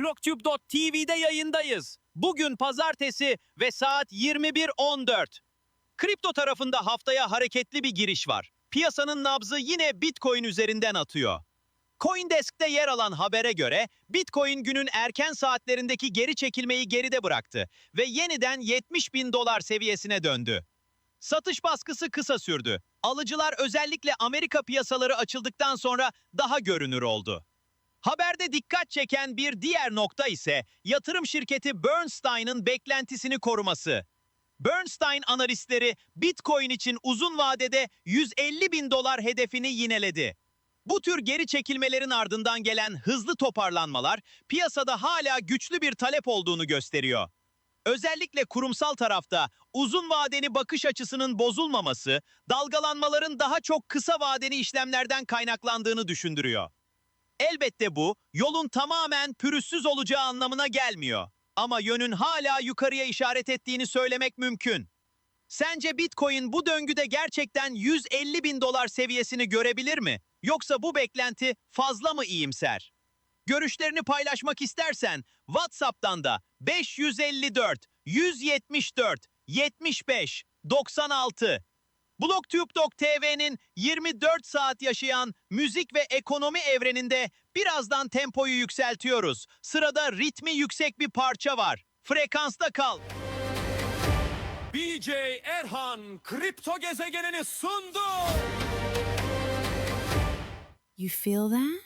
BlockTube.tv'de yayındayız. Bugün pazartesi ve saat 21.14. Kripto tarafında haftaya hareketli bir giriş var. Piyasanın nabzı yine Bitcoin üzerinden atıyor. Coindesk'te yer alan habere göre Bitcoin günün erken saatlerindeki geri çekilmeyi geride bıraktı ve yeniden 70 bin dolar seviyesine döndü. Satış baskısı kısa sürdü. Alıcılar özellikle Amerika piyasaları açıldıktan sonra daha görünür oldu. Haberde dikkat çeken bir diğer nokta ise yatırım şirketi Bernstein'ın beklentisini koruması. Bernstein analistleri Bitcoin için uzun vadede 150 bin dolar hedefini yineledi. Bu tür geri çekilmelerin ardından gelen hızlı toparlanmalar piyasada hala güçlü bir talep olduğunu gösteriyor. Özellikle kurumsal tarafta uzun vadeli bakış açısının bozulmaması, dalgalanmaların daha çok kısa vadeli işlemlerden kaynaklandığını düşündürüyor. Elbette bu, yolun tamamen pürüzsüz olacağı anlamına gelmiyor. Ama yönün hala yukarıya işaret ettiğini söylemek mümkün. Sence Bitcoin bu döngüde gerçekten 150 bin dolar seviyesini görebilir mi? Yoksa bu beklenti fazla mı iyimser? Görüşlerini paylaşmak istersen WhatsApp'tan da 554 174 75 96 BlogTube.tv'nin 24 saat yaşayan müzik ve ekonomi evreninde birazdan tempoyu yükseltiyoruz. Sırada ritmi yüksek bir parça var. Frekansta kal. BJ Erhan kripto gezegenini sundu. You feel that?